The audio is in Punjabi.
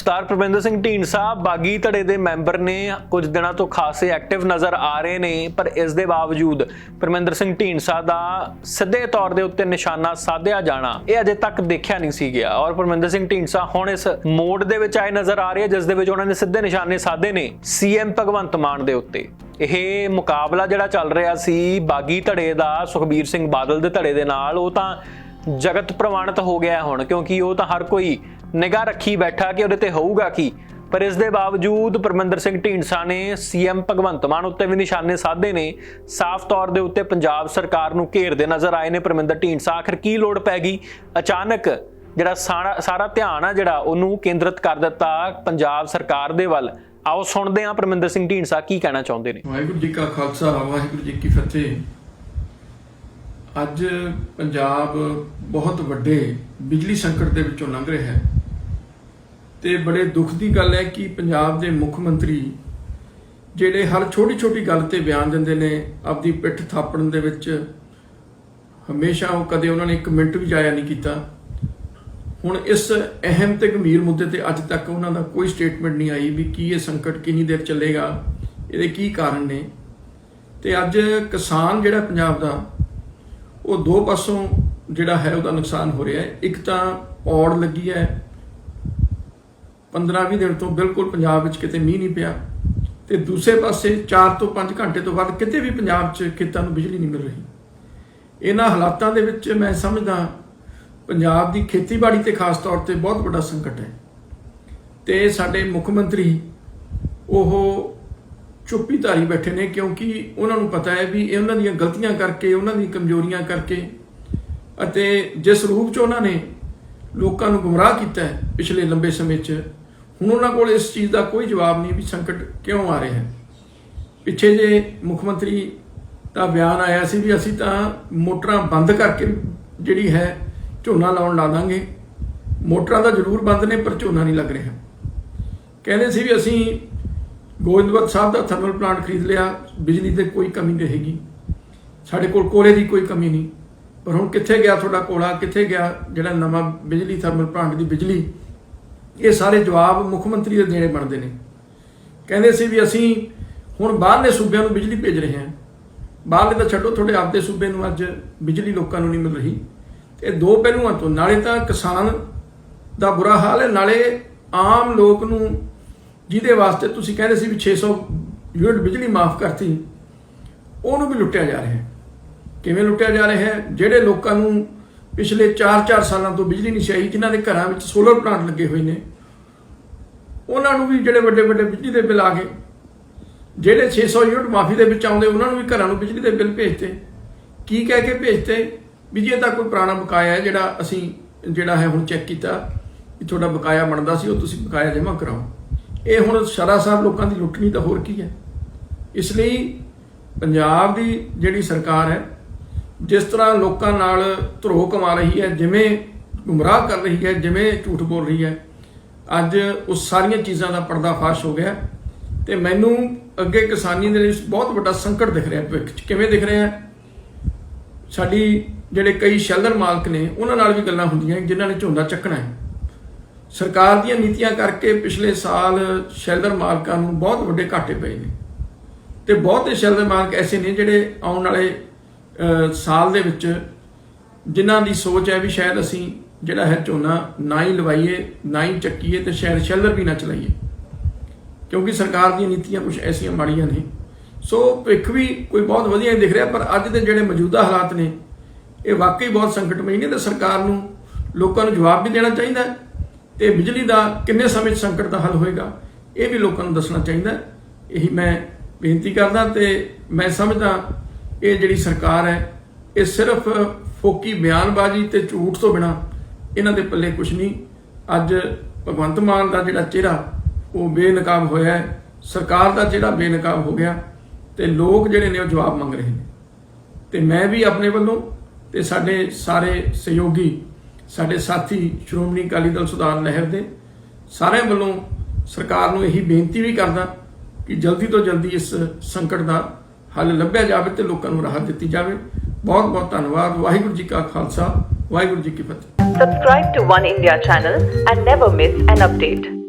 ਸਰਦਾਰ ਪ੍ਰਬੰਧਕ ਸਿੰਘ ਢੀਂਡਸਾ ਬਾਗੀ ਧੜੇ ਦੇ ਮੈਂਬਰ ਨੇ ਕੁਝ ਦਿਨਾਂ ਤੋਂ ਖਾਸੇ ਐਕਟਿਵ ਨਜ਼ਰ ਆ ਰਹੇ ਨੇ, ਪਰ ਇਸ ਦੇ ਬਾਵਜੂਦ ਪਰਮਿੰਦਰ ਸਿੰਘ ਢੀਂਡਸਾ ਦਾ ਸਿੱਧੇ ਤੌਰ ਦੇ ਉੱਤੇ ਨਿਸ਼ਾਨਾ ਸਾਧਿਆ ਜਾਣਾ, ਇਹ ਅਜੇ ਤੱਕ ਦੇਖਿਆ ਨਹੀਂ ਸੀ ਗਿਆ। ਔਰ ਪਰਮਿੰਦਰ ਸਿੰਘ ਢੀਂਡਸਾ ਹੁਣ ਇਸ ਮੋੜ ਦੇ ਵਿੱਚ ਆਏ ਨਜ਼ਰ ਆ ਰਹੇ ਆ, ਜਿਸ ਦੇ ਵਿੱਚ ਉਹਨਾਂ ਨੇ ਸਿੱਧੇ ਨਿਸ਼ਾਨੇ ਸਾਧੇ ਨੇ ਸੀਐਮ ਭਗਵੰਤ ਮਾਨ ਦੇ ਉੱਤੇ। ਇਹ ਮੁਕਾਬਲਾ ਜਿਹੜਾ ਚੱਲ ਰਿਹਾ ਸੀ, ਬਾਗੀ ਧੜੇ ਦਾ, ਸੁਖਬੀਰ ਸਿੰਘ ਬਾਦਲ ਦੇ ਧੜੇ ਦੇ ਨਾਲ, ਉਹ ਤਾਂ ਜਗਤ ਪ੍ਰਵਾਨਿਤ ਹੋ ਗਿਆ ਹੁਣ, ਕਿਉਂਕਿ ਉਹ ਤਾਂ ਹਰ ਕੋਈ ਨਿਗਾਹ ਰੱਖੀ ਬੈਠਾ ਕਿ ਉਹਦੇ ਤੇ ਹੋਊਗਾ ਕੀ? ਪਰ ਇਸ ਦੇ ਬਾਵਜੂਦ ਪਰਮਿੰਦਰ ਸਿੰਘ ਢੀਂਡਸਾ ਨੇ ਸੀਐਮ ਭਗਵੰਤ ਮਾਨ ਉੱਤੇ ਵੀ ਨਿਸ਼ਾਨੇ ਸਾਧੇ ਨੇ। ਸਾਫ਼ ਤੌਰ ਦੇ ਉੱਤੇ ਪੰਜਾਬ ਸਰਕਾਰ ਨੂੰ ਘੇਰਦੇ ਨਜ਼ਰ ਆਏ ਨੇ ਪਰਮਿੰਦਰ ਢੀਂਡਸਾ। ਆਖਰ ਕੀ ਲੋੜ ਪੈ ਗਈ? ਅਚਾਨਕ ਜਿਹੜਾ ਸਾਰਾ ਧਿਆਨ ਆ ਜਿਹੜਾ ਉਹਨੂੰ ਕੇਂਦਰਿਤ ਕਰ ਦਿੱਤਾ ਪੰਜਾਬ ਸਰਕਾਰ ਦੇ ਵੱਲ। ਆਓ ਸੁਣਦੇ ਹਾਂ ਪਰਮਿੰਦਰ ਸਿੰਘ ਢੀਂਡਸਾ ਕੀ ਕਹਿਣਾ ਚਾਹੁੰਦੇ ਨੇ। ਵਾਹਿਗੁਰੂ ਜੀ ਕਾ ਖਾਲਸਾ, ਵਾਹਿਗੁਰੂ ਜੀ ਕੀ ਫਤਿਹ। ਅੱਜ ਪੰਜਾਬ ਬਹੁਤ ਵੱਡੇ ਬਿਜਲੀ ਸੰਕਟ ਦੇ ਵਿੱਚੋਂ ਲੰਘ ਰਿਹਾ ਹੈ। ਤੇ ਬੜੇ ਦੁੱਖ ਦੀ ਗੱਲ ਹੈ ਕਿ ਪੰਜਾਬ ਦੇ ਮੁੱਖ ਮੰਤਰੀ ਜਿਹੜੇ ਹਰ ਛੋਟੀ ਛੋਟੀ ਗੱਲ ਤੇ ਬਿਆਨ ਦਿੰਦੇ ਨੇ, ਆਪਦੀ ਪਿੱਠ ਥਾਪਣ ਦੇ ਵਿੱਚ ਹਮੇਸ਼ਾ ਉਹ ਕਦੇ ਉਹਨਾਂ ਨੇ ਇੱਕ ਮਿੰਟ ਵੀ ਜਾਇਆ ਨਹੀਂ ਕੀਤਾ। ਹੁਣ ਇਸ ਅਹਿਮ ਤੇ ਗੰਭੀਰ ਮੁੱਦੇ ਤੇ ਅੱਜ ਤੱਕ ਉਹਨਾਂ ਦਾ ਕੋਈ ਸਟੇਟਮੈਂਟ ਨਹੀਂ ਆਈ ਵੀ ਕੀ ਇਹ ਸੰਕਟ ਕਿੰਨੀ ਦੇਰ ਚੱਲੇਗਾ, ਇਹਦੇ ਕੀ ਕਾਰਨ ਨੇ। ਤੇ ਅੱਜ ਕਿਸਾਨ ਜਿਹੜਾ ਪੰਜਾਬ ਦਾ, ਉਹ ਦੋ ਪਾਸੋਂ ਜਿਹੜਾ ਹੈ ਉਹਦਾ ਨੁਕਸਾਨ ਹੋ ਰਿਹਾ ਹੈ। ਇੱਕ ਤਾਂ ਔੜ ਲੱਗੀ ਹੈ 15-20 ਦਿਨ ਤੋਂ ਬਿਲਕੁਲ ਪੰਜਾਬ ਵਿੱਚ ਕਿਤੇ ਮੀਂਹ ਨਹੀਂ ਪਿਆ ਤੇ ਦੂਸਰੇ ਪਾਸੇ 4 ਤੋਂ 5 ਘੰਟੇ ਤੋਂ ਬਾਅਦ ਕਿਤੇ ਵੀ ਪੰਜਾਬ 'ਚ ਖੇਤਾਂ ਨੂੰ ਬਿਜਲੀ ਨਹੀਂ ਮਿਲ ਰਹੀ। ਇਹਨਾਂ ਹਾਲਾਤਾਂ ਦੇ ਵਿੱਚ ਮੈਂ ਸਮਝਦਾ ਪੰਜਾਬ ਦੀ ਖੇਤੀਬਾੜੀ ਤੇ ਖਾਸ ਤੌਰ ਤੇ ਬਹੁਤ ਵੱਡਾ ਸੰਕਟ ਹੈ ਤੇ ਸਾਡੇ ਮੁੱਖ ਮੰਤਰੀ ਉਹ ਚੁੱਪੀ ਧਾਰੀ ਬੈਠੇ ਨੇ ਕਿਉਂਕਿ ਉਹਨਾਂ ਨੂੰ ਪਤਾ ਹੈ ਵੀ ਇਹ ਉਹਨਾਂ ਦੀਆਂ ਗਲਤੀਆਂ ਕਰਕੇ, ਉਹਨਾਂ ਦੀਆਂ ਕਮਜ਼ੋਰੀਆਂ ਕਰਕੇ ਅਤੇ ਜਿਸ ਰੂਪ 'ਚ ਉਹਨਾਂ ਨੇ ਲੋਕਾਂ ਨੂੰ ਗੁੰਮਰਾਹ ਕੀਤਾ ਹੈ ਪਿਛਲੇ ਲੰਬੇ ਸਮੇਂ 'ਚ ਹੁਣ ਉਹਨਾਂ ਕੋਲ ਇਸ ਚੀਜ਼ ਦਾ ਕੋਈ ਜਵਾਬ ਨਹੀਂ ਵੀ ਸੰਕਟ ਕਿਉਂ ਆ ਰਿਹਾ ਹੈ। ਪਿੱਛੇ ਜੇ ਮੁੱਖ ਮੰਤਰੀ ਦਾ ਬਿਆਨ ਆਇਆ ਸੀ ਵੀ ਅਸੀਂ ਤਾਂ ਮੋਟਰਾਂ ਬੰਦ ਕਰਕੇ ਜਿਹੜੀ ਹੈ ਝੋਨਾ ਲਾਉਣ ਲਾ ਦਾਂਗੇ। ਮੋਟਰਾਂ ਤਾਂ ਜ਼ਰੂਰ ਬੰਦ ਨੇ, ਪਰ ਝੋਨਾ ਨਹੀਂ ਲੱਗ ਰਿਹਾ। ਕਹਿੰਦੇ ਸੀ ਵੀ ਅਸੀਂ ਗੋਇੰਦਵਤ ਸਾਹਿਬ ਦਾ ਥਰਮਲ ਪਲਾਂਟ ਖਰੀਦ ਲਿਆ, ਬਿਜਲੀ ਤੇ ਕੋਈ ਕਮੀ ਨਹੀਂ ਰਹੇਗੀ। ਸਾਡੇ ਕੋਲ ਕੋਲੇ ਦੀ ਕੋਈ ਕਮੀ ਨਹੀਂ। ਪਰ ਹੁਣ ਕਿੱਥੇ ਗਿਆ ਤੁਹਾਡਾ ਕੋਲਾ, ਕਿੱਥੇ ਗਿਆ ਜਿਹੜਾ ਨਵਾਂ ਬਿਜਲੀ, ਥਰਮਲ ਪਲਾਂਟ ਦੀ ਬਿਜਲੀ? ਇਹ ਸਾਰੇ ਜਵਾਬ ਮੁੱਖ ਮੰਤਰੀ ਦੇ ਦੇਣੇ ਬਣਦੇ ਨੇ। ਕਹਿੰਦੇ ਸੀ ਵੀ ਅਸੀਂ ਹੁਣ ਬਾਹਰਲੇ ਸੂਬਿਆਂ ਨੂੰ ਬਿਜਲੀ ਭੇਜ ਰਹੇ ਹਾਂ। ਬਾਹਰਲੇ ਤਾਂ ਛੱਡੋ, ਤੁਹਾਡੇ ਆਪਦੇ ਸੂਬੇ ਨੂੰ ਅੱਜ ਬਿਜਲੀ ਲੋਕਾਂ ਨੂੰ ਨਹੀਂ ਮਿਲ ਰਹੀ। ਇਹ ਦੋ ਪਹਿਲੂਆਂ ਤੋਂ, ਨਾਲੇ ਤਾਂ ਕਿਸਾਨ ਦਾ ਬੁਰਾ ਹਾਲ ਹੈ, ਨਾਲੇ ਆਮ ਲੋਕ ਨੂੰ ਜਿਹਦੇ ਵਾਸਤੇ ਤੁਸੀਂ ਕਹਿੰਦੇ ਸੀ ਵੀ 600 ਯੂਨਿਟ ਬਿਜਲੀ ਮਾਫ ਕਰਤੀ, ਉਹਨੂੰ ਵੀ ਲੁੱਟਿਆ ਜਾ ਰਿਹਾ ਹੈ। ਕਿਵੇਂ ਲੁੱਟਿਆ ਜਾ ਰਿਹਾ ਹੈ? ਜਿਹੜੇ ਲੋਕਾਂ ਨੂੰ ਪਿਛਲੇ 4-4 ਸਾਲਾਂ ਤੋਂ ਬਿਜਲੀ ਨਹੀਂ ਸੀ ਆਈ, ਜਿਨ੍ਹਾਂ ਦੇ ਘਰਾਂ ਵਿੱਚ ਸੋਲਰ ਪਲਾਂਟ ਲੱਗੇ ਹੋਏ ਨੇ। ਉਹਨਾਂ ਨੂੰ ਵੀ ਜਿਹੜੇ ਵੱਡੇ ਵੱਡੇ ਬਿਜਲੀ ਦੇ ਬਿੱਲ ਆ ਗਏ। ਜਿਹੜੇ 600 ਯੂਨਿਟ ਮਾਫੀ ਦੇ ਵਿੱਚ ਆਉਂਦੇ, ਉਹਨਾਂ ਨੂੰ ਵੀ ਘਰਾਂ ਨੂੰ ਬਿਜਲੀ ਦੇ ਬਿੱਲ ਭੇਜਤੇ। ਕੀ ਕਹਿ ਕੇ ਭੇਜਤੇ? ਵੀ ਜੇ ਤਾਂ ਕੋਈ ਪੁਰਾਣਾ ਬਕਾਇਆ ਹੈ, ਜਿਹੜਾ ਅਸੀਂ, ਜਿਹੜਾ ਹੈ ਹੁਣ ਚੈੱਕ ਕੀਤਾ, ਵੀ ਤੁਹਾਡਾ ਬਕਾਇਆ ਬਣਦਾ ਸੀ, ਉਹ ਤੁਸੀਂ ਬਕਾਇਆ ਜਮ੍ਹਾਂ ਕਰਾਓ। ਇਹ ਹੁਣ ਸ਼ਰਾ ਸਾਹਿਬ ਲੋਕਾਂ ਦੀ ਲੁੱਟਣੀ ਤਾਂ ਹੋਰ ਕੀ ਹੈ। ਇਸ ਲਈ ਪੰਜਾਬ ਦੀ ਜਿਹੜੀ ਸਰਕਾਰ ਹੈ ਜਿਸ ਤਰ੍ਹਾਂ ਲੋਕਾਂ ਨਾਲ ਧਰੋ ਕਮਾ ਰਹੀ ਹੈ, ਜਿਵੇਂ ਗੁੰਮਰਾਹ ਕਰ ਰਹੀ ਹੈ, ਜਿਵੇਂ ਝੂਠ ਬੋਲ ਰਹੀ ਹੈ, ਅੱਜ ਉਸ ਸਾਰੀਆਂ ਚੀਜ਼ਾਂ ਦਾ ਪਰਦਾਫਾਸ਼ ਹੋ ਗਿਆ। ਤੇ ਮੈਨੂੰ ਅੱਗੇ ਕਿਸਾਨੀ ਦੇ ਲਈ ਬਹੁਤ ਵੱਡਾ ਸੰਕਟ ਦਿਖ ਰਿਹਾ ਭਵਿੱਖ 'ਚ। ਕਿਵੇਂ ਦਿਖ ਰਿਹਾ? ਸਾਡੀ ਜਿਹੜੇ ਕਈ ਸ਼ੈਲਰ ਮਾਲਕ ਨੇ, ਉਹਨਾਂ ਨਾਲ ਵੀ ਗੱਲਾਂ ਹੁੰਦੀਆਂ ਜਿਨ੍ਹਾਂ ਨੇ ਝੋਨਾ ਚੱਕਣਾ ਹੈ। ਸਰਕਾਰ ਦੀਆਂ ਨੀਤੀਆਂ ਕਰਕੇ ਪਿਛਲੇ ਸਾਲ ਸ਼ੈਲਰ ਮਾਲਕਾਂ ਨੂੰ ਬਹੁਤ ਵੱਡੇ ਘਾਟੇ ਪਏ ਨੇ। ਤੇ ਬਹੁਤੇ ਸ਼ੈਲਰ ਮਾਲਕ ਐਸੇ ਨੇ ਜਿਹੜੇ ਆਉਣ ਵਾਲੇ ਸਾਲ ਦੇ ਵਿੱਚ ਜਿਨ੍ਹਾਂ ਦੀ ਸੋਚ ਹੈ ਵੀ ਸ਼ਾਇਦ ਅਸੀਂ ਜਿਹੜਾ ਹੈ ਝੋਨਾ ਨਾ ਹੀ ਲਵਾਈਏ, ਨਾ ਹੀ ਚੱਕੀਏ ਤੇ ਸ਼ਾਇਦ ਸ਼ੈਲਰ ਵੀ ਨਾ ਚਲਾਈਏ। ਕਿਉਂਕਿ ਸਰਕਾਰ ਦੀਆਂ ਨੀਤੀਆਂ ਕੁਝ ਐਸੀਆਂ ਮਾੜੀਆਂ ਨੇ। ਸੋ ਭਿੱਖ ਵੀ ਕੋਈ ਬਹੁਤ ਵਧੀਆ ਨਹੀਂ ਦਿਖ ਰਿਹਾ, ਪਰ ਅੱਜ ਦੇ ਜਿਹੜੇ ਮੌਜੂਦਾ ਹਾਲਾਤ ਨੇ, ਇਹ ਵਾਕਈ ਬਹੁਤ ਸੰਕਟਮਈ ਨੇ ਤੇ ਸਰਕਾਰ ਨੂੰ ਲੋਕਾਂ ਨੂੰ ਜਵਾਬ ਵੀ ਦੇਣਾ ਚਾਹੀਦਾ ਹੈ ਤੇ ਬਿਜਲੀ ਦਾ ਕਿੰਨੇ ਸਮੇਂ 'ਚ ਸੰਕਟ ਦਾ ਹੱਲ ਹੋਏਗਾ, ਇਹ ਵੀ ਲੋਕਾਂ ਨੂੰ ਦੱਸਣਾ ਚਾਹੀਦਾ ਇਹੀ ਮੈਂ ਬੇਨਤੀ ਕਰਦਾ ਤੇ ਮੈਂ ਸਮਝਦਾ ਇਹ ਜਿਹੜੀ ਸਰਕਾਰ ਹੈ, ਇਹ ਸਿਰਫ ਫੋਕੀ ਬਿਆਨਬਾਜ਼ੀ ਤੇ ਝੂਠ ਤੋਂ ਬਿਨਾ ਇਹਨਾਂ ਦੇ ਪੱਲੇ ਕੁਝ ਨਹੀਂ। ਅੱਜ ਭਗਵੰਤ ਮਾਨ ਦਾ ਜਿਹੜਾ ਚਿਹਰਾ, ਉਹ ਬੇਨਕਾਬ ਹੋਇਆ ਹੈ। ਸਰਕਾਰ ਦਾ ਜਿਹੜਾ ਬੇਨਕਾਬ ਹੋ ਗਿਆ ਤੇ ਲੋਕ ਜਿਹੜੇ ਨੇ ਉਹ ਜਵਾਬ ਮੰਗ ਰਹੇ ਨੇ। ਤੇ ਮੈਂ ਵੀ ਆਪਣੇ ਵੱਲੋਂ ਤੇ ਸਾਡੇ ਸਾਰੇ ਸਹਿਯੋਗੀ, ਸਾਡੇ ਸਾਥੀ ਸ਼੍ਰੋਮਣੀ ਅਕਾਲੀ ਦਲ ਸੁਧਾਰ ਲਹਿਰ ਦੇ ਸਾਰਿਆਂ ਵੱਲੋਂ ਸਰਕਾਰ ਨੂੰ ਇਹੀ ਬੇਨਤੀ ਵੀ ਕਰਦਾ ਕਿ ਜਲਦੀ ਤੋਂ ਜਲਦੀ ਇਸ ਸੰਕਟ ਦਾ ਹੱਲ ਲੱਭਿਆ ਜਾਵੇ ਤੇ ਲੋਕਾਂ ਨੂੰ ਰਾਹਤ ਦਿੱਤੀ ਜਾਵੇ। ਬਹੁਤ ਬਹੁਤ ਧੰਨਵਾਦ। ਵਾਹਿਗੁਰੂ ਜੀ ਕਾ ਖਾਲਸਾ, ਵਾਹਿਗੁਰੂ ਜੀ ਕੀ ਫਤਿਹ। Subscribe to One India channel and never miss an update.